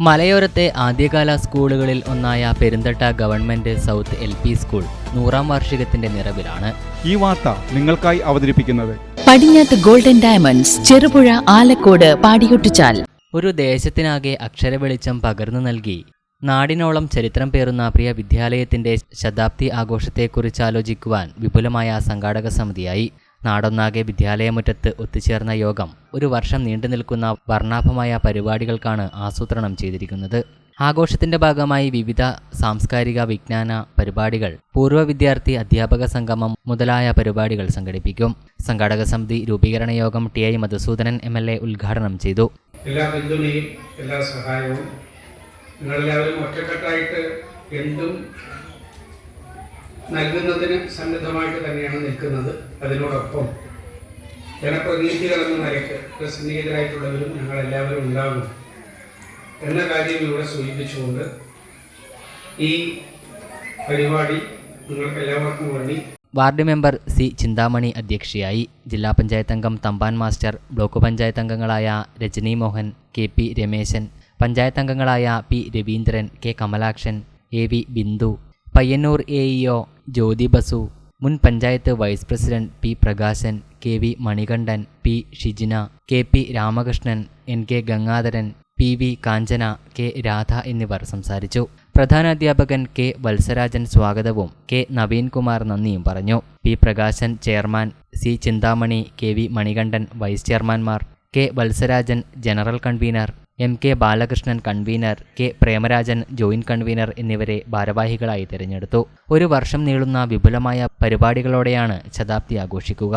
മലയോരത്തെ ആദ്യകാല സ്കൂളുകളിൽ ഒന്നായ Perunthatta government south L P school നൂറാം വാർഷികത്തിന്റെ നിറവിലാണ്. ഈ വാർത്ത നിങ്ങൾക്കായി അവതരിപ്പിക്കുന്നത് പടിഞ്ഞാത്ത് ഗോൾഡൻ ഡയമണ്ട്സ് ചെറുപുഴ ആലക്കോട് പാടിയൊട്ടിച്ചാൽ. ഒരു ദേശത്തിനാകെ അക്ഷര വെളിച്ചം പകർന്നു നൽകി. നാടിനോളം ചരിത്രം പേറുന്ന പ്രിയ വിദ്യാലയത്തിന്റെ ശതാബ്ദി ആഘോഷത്തെക്കുറിച്ച് ആലോചിക്കുവാൻ വിപുലമായ സംഘാടക സമിതിയായി. നാടൊന്നാകെ വിദ്യാലയമുറ്റത്ത് ഒത്തുചേർന്ന യോഗം ഒരു വർഷം നീണ്ടു നിൽക്കുന്ന വർണാഭമായ പരിപാടികൾക്കാണ് ആസൂത്രണം ചെയ്തിരിക്കുന്നത്. ആഘോഷത്തിന്റെ ഭാഗമായി വിവിധ സാംസ്കാരിക വിജ്ഞാന പരിപാടികൾ പൂർവ വിദ്യാർത്ഥി അധ്യാപക സംഗമം മുതലായ പരിപാടികൾ സംഘടിപ്പിക്കും. സംഘാടക സമിതി രൂപീകരണ യോഗം T I Madhusoodanan M L A ഉദ്ഘാടനം ചെയ്തു. എല്ലാ പിന്തുണയും എല്ലാ സഹായവും. നിങ്ങളെല്ലാവരും ഒറ്റക്കെട്ടായിട്ട് എന്തും നൽകുന്നതിന് സന്നദ്ധമായിട്ട് തന്നെയാണ് നിൽക്കുന്നത്. അതിനോടൊപ്പം ജനപ്രതിനിധികൾ എന്ന നിലയ്ക്ക് പ്രസന്നിഹിതരായിട്ടുള്ളവരും ഞങ്ങളെല്ലാവരും ഉണ്ടാകും എന്ന കാര്യം ഇവിടെ സൂചിപ്പിച്ചുകൊണ്ട് ഈ പരിപാടി നിങ്ങൾക്ക് എല്ലാവർക്കും വേണ്ടി വാർഡ് മെമ്പർ സി ചിന്താമണി അധ്യക്ഷയായി ജില്ലാ പഞ്ചായത്ത് അംഗം തമ്പാൻ മാസ്റ്റർ ബ്ലോക്ക് പഞ്ചായത്ത് അംഗങ്ങളായ രജനി മോഹൻ കെ പി രമേശൻ പഞ്ചായത്ത് അംഗങ്ങളായ P Raveendran K Kamalakshan A V Bindu Payyannur A Jyothi Basu മുൻ panchayat vice president P Prakashan K V Manikandan P Shijina K P Ramakrishnan N K Gangadharan P V Kanchana K Radha എന്നിവർ സംസാരിച്ചു. പ്രധാനാധ്യാപകൻ K Valsarajan സ്വാഗതവും K Naveenkumar നന്ദിയും പറഞ്ഞു. P Prakashan chairman C Chinthamani K V Manikandan vice ചെയർമാൻമാർ K Valsarajan general convener M K Balakrishnan convener K Premarajan joint convener എന്നിവരെ ഭാരവാഹികളായി തിരഞ്ഞെടുത്തു. ഒരു വർഷം നീളുന്ന വിപുലമായ പരിപാടികളോടെയാണ് ശതാബ്ദി ആഘോഷിക്കുക.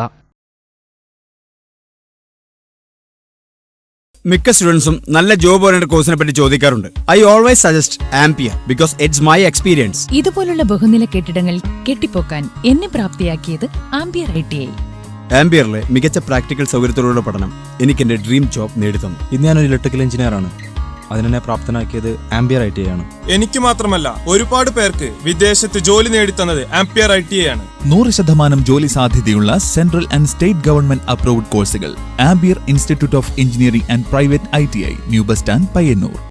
മിക്ക സ്റ്റുഡൻസും നല്ല ജോബ് ഓറിയന്റഡ് കോഴ്സിനെ പറ്റി ചോദിക്കാറുണ്ട്. I always suggest Ampere because it's my experience ഇതുപോലുള്ള ബഹുനില കെട്ടിടങ്ങൾ കെട്ടിപ്പോക്കാൻ എന്നെ പ്രാപ്തിയാക്കിയത് ആംപിയർ ഐ ടി ഐ ആംപിയറിലെ മികച്ച പ്രാക്ടിക്കൽ സൗകര്യത്തോടുള്ള പഠനം എനിക്ക് എന്റെ ഡ്രീം ജോബ് നേടിത്തന്നു. ഇന്ന് ഞാൻ ഒരു ഇലക്ട്രിക്കൽ എഞ്ചിനീയർ ആണ്. അതിനെ പ്രാപ്തനാക്കിയത് ആംബിയർ ഐ ടി ആണ്. എനിക്ക് മാത്രമല്ല ഒരുപാട് പേർക്ക് വിദേശത്ത് ജോലി നേടിത്തന്നത് ആംബിയർ ഐ ടി ആണ്. നൂറ് ശതമാനം ജോലി സാധ്യതയുള്ള central and state government approved കോഴ്സുകൾ Ampere institute of engineering and private I T I new bus stand Payyannur.